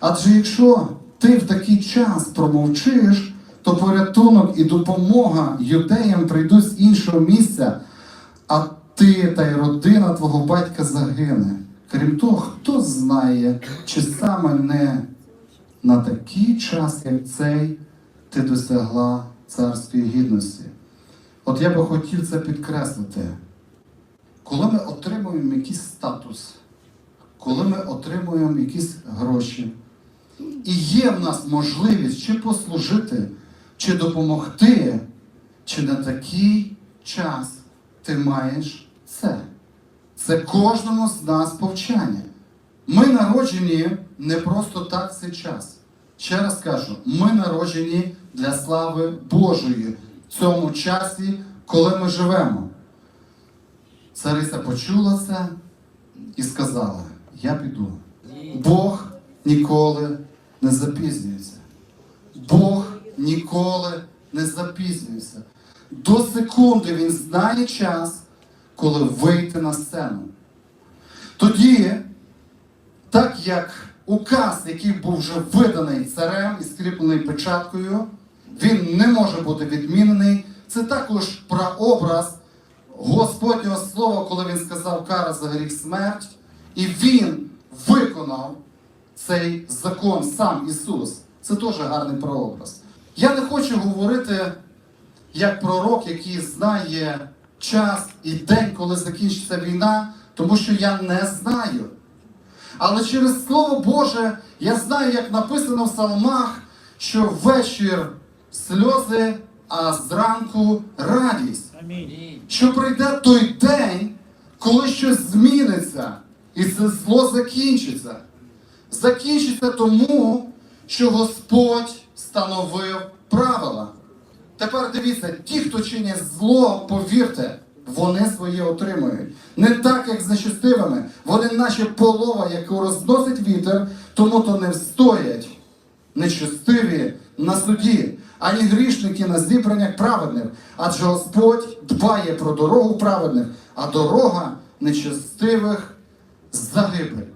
Адже якщо ти в такий час промовчиш, то порятунок і допомога юдеям прийдуть з іншого місця, а ти та й родина твого батька загине. Крім того, хто знає, чи саме не на такий час, як цей, ти досягла царської гідності. От я би хотів це підкреслити. Коли ми отримуємо якийсь статус, коли ми отримуємо якісь гроші, і є в нас можливість чи послужити, чи допомогти, чи на такий час ти маєш це. Це кожному з нас повчання. Ми народжені не просто так цей час. Ще раз кажу, ми народжені для слави Божої в цьому часі, коли ми живемо. Цариця почула це і сказала: Я піду. Бог ніколи не запізнюється. Бог ніколи не запізнюється. До секунди він знає час, коли вийти на сцену. Тоді, так як указ, який був вже виданий царем і скріплений печаткою, він не може бути відмінений. Це також прообраз Господнього слова, коли він сказав кара за гріх смерть, і він виконав цей закон сам Ісус. Це теж гарний прообраз. Я не хочу говорити як пророк, який знає час і день, коли закінчиться війна, тому що я не знаю. Але через Слово Боже я знаю, як написано в псалмах, що вечір сльози, а зранку радість. Амінь. Що прийде той день, коли щось зміниться, і це зло закінчиться. Закінчиться тому, що Господь встановив правила. Тепер дивіться, ті, хто чинять зло, повірте, вони своє отримують. Не так, як з нечестивими. Вони наче полова, яку розносить вітер, тому то не встоять нечестиві на суді, ані грішники на зібраннях праведних. Адже Господь дбає про дорогу праведних, а дорога нечестивих загибель.